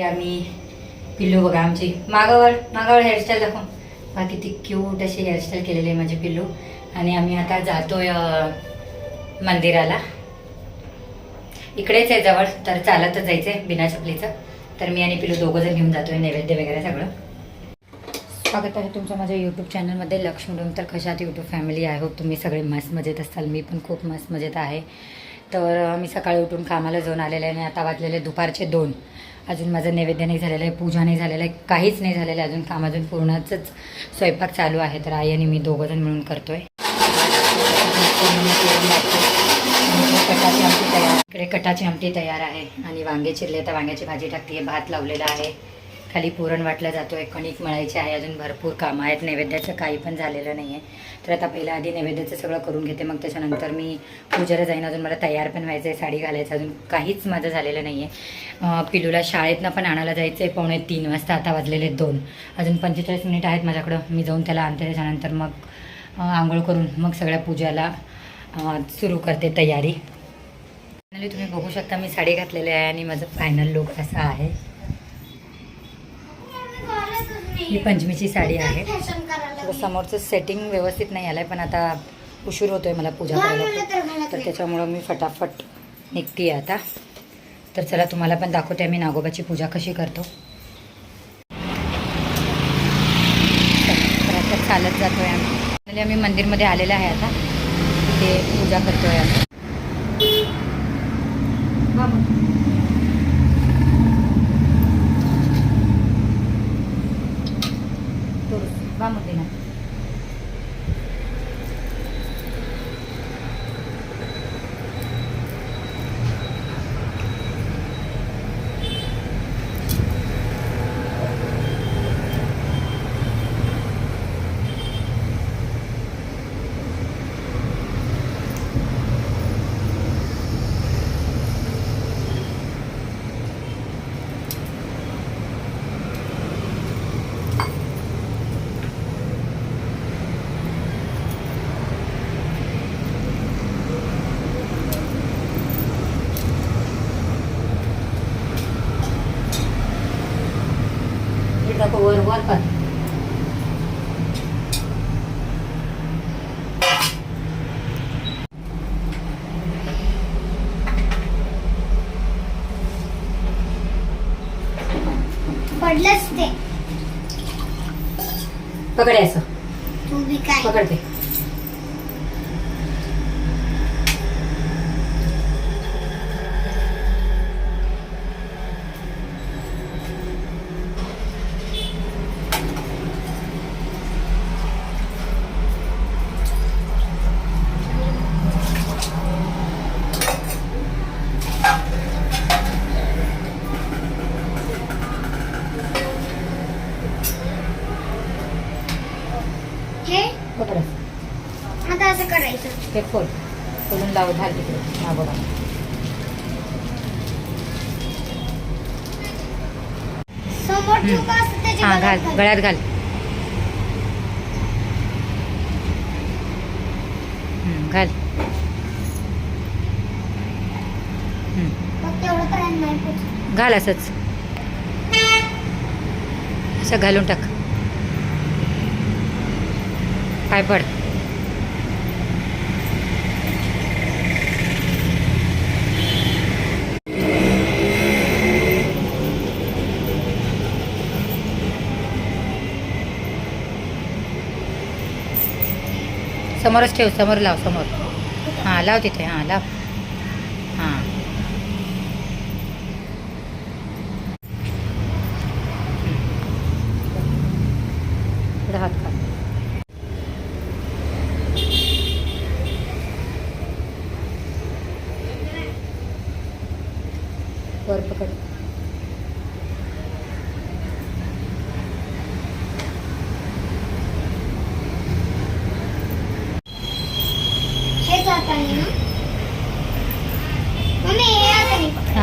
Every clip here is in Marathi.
आम्ही. पिल्लू बघा आमची. मागावर मागावर हेअरस्टाईल दाखव बघा किती क्यूट अशी हेअरस्टाईल केलेली आहे माझी पिल्लू. आणि आम्ही आता जातोय मंदिराला. इकडेच आहे जवळ तर चालतच जायचं आहे बिना चपलीचं तर मी आणि पिल्लू दोघं जण घेऊन जातोय नैवेद्य वगैरे सगळं. स्वागत आहे तुमचं माझ्या यूट्यूब चॅनलमध्ये लक्ष्मी डोम तर कशात यूट्यूब फॅमिली आहे. होप तुम्ही सगळे मस्त मजेत असाल. मी पण खूप मस्त मजेत आहे. तर मी सकाळी उठून कामाला जाऊन आलेले आहे आणि आता वाजलेले दुपारचे दोन. अजून माझं नैवेद्य नाही झालेलं आहे पूजा नाही झालेलं आहे काहीच नाही झालेलं आहे. अजून काम अजून पूर्णच स्वयंपाक चालू आहे तर आई आणि मी दोघंजण मिळून करतोय. कटाची आमटी तयार इकडे कटाची आमटी तयार आहे आणि वांगे चिरले तर वांग्याची भाजी टाकते आहे भात लावलेला आहे. खाली पुरण वाटलं जातो आहे कणिक मळायची आहे अजून भरपूर कामं आहेत. नैवेद्याचं काही पण झालेलं नाही आहे तर आता पहिलं आधी नैवेद्याचं सगळं करून घेते. मग त्याच्यानंतर मी पूजेला जाईन. अजून मला तयार पण व्हायचं आहे साडी घालायचं. अजून काहीच माझं झालेलं नाही आहे पिलूला शाळेतनं पण आणायला जायचं आहे पावणे तीन वाजता आता वाजलेले आहेत दोन. अजून पंचेचाळीस मिनिट आहेत माझ्याकडं. मी जाऊन त्याला आणते. त्याच्यानंतर मग आंघोळ करून मग सगळ्या पूजाला सुरू करते तयारी. फायनली तुम्ही बघू शकता मी साडी घातलेली आहे आणि माझं फायनल लुक असा आहे. ही पंचमीची साडी आहे. थोडं समोरचं सेटिंग व्यवस्थित नाही आलं आहे पण आता उशीर होतो आहे मला पूजा करायला. तर त्याच्यामुळं मी फटाफट निघते आता. तर चला तुम्हाला पण दाखवते मी नागोबाची पूजा कशी करतो. तर आता चालत जातो आहे आम्ही आम्ही मंदिरमध्ये आलेलं आहे आता. तिथे पूजा करतो आहे आम्ही वर वर कर पडलंच ते. पकड असं. तू बी काय? पकडते हे पकड असं आता असं करायचं ते खोल खोलून लाव घाल तिकडे हा बघा. हा घाल गळ्यात घाल. घाल. घाल असंच. असं घालून टाक. पाय पड. समोरच ठेव समोर लाव समोर. हां लाव तिथे हां लाव. हां. हात काढ. वर पकड.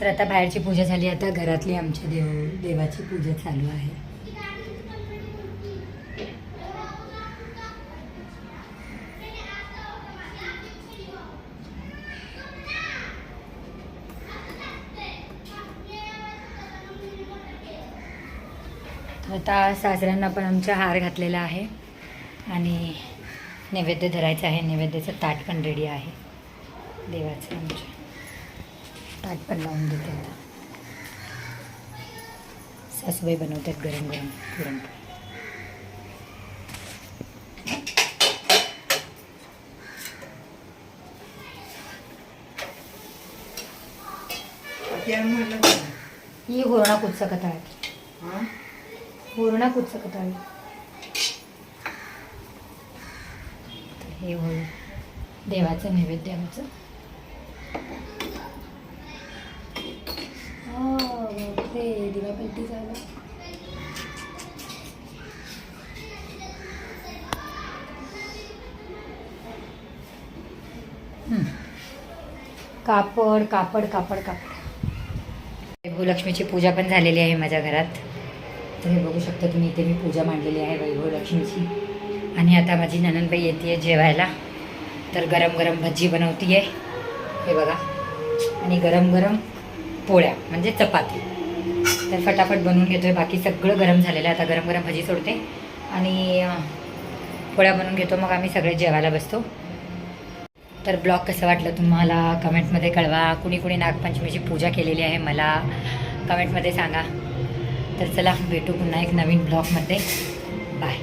तर आता बाहेरची पूजा झाली आता घरातली आमच्या देव देवाची पूजा चालू आहे. आता सासऱ्यांना पण आमचा हार घातलेला आहे आणि नैवेद्य धरायचं आहे नैवेद्याचं ताट पण रेडी आहे. देवाचं आमच्या ताट पण लावून देते आता. सासूबाई बनवतात गरम गरम पुरणपोळी ही हुरणा कुच्च कथा आहे हुरणा कुच्च कथा आहे तर हे होईल. देवाचं नैवेद्य आमचं हा, बापरे, दिवापल्टी झाला. कापड कापड कापड कापड. भूलक्ष्मीची पूजा पण झालेली आहे माझ्या घरात. तर हे बघू शकता तुम्ही इथे मी पूजा मांडलेली आहे वैभवलक्ष्मीची आणि आता माझी ननंदबाई येते जेवायला. तर गरम गरम भजी बनवती आहे हे बघा. आणि गरम गरम पोळ्या म्हणजे चपाती. तर फटाफट बनवून घेतोय. बाकी सगळं गरम झालेलं आहे. आता गरम गरम भजी सोडते. आणि पोळ्या बनवून घेतो. मग आम्ही सगळे जेवायला बसतो. तर ब्लॉग कसं वाटलं तुम्हाला? कमेंटमध्ये कळवा. कुणी कुणी नागपंचमीची पूजा केलेली आहे मला कमेंटमध्ये सांगा. तर चला भेटू पुन्हा एक नवीन ब्लॉगमध्ये. बाय.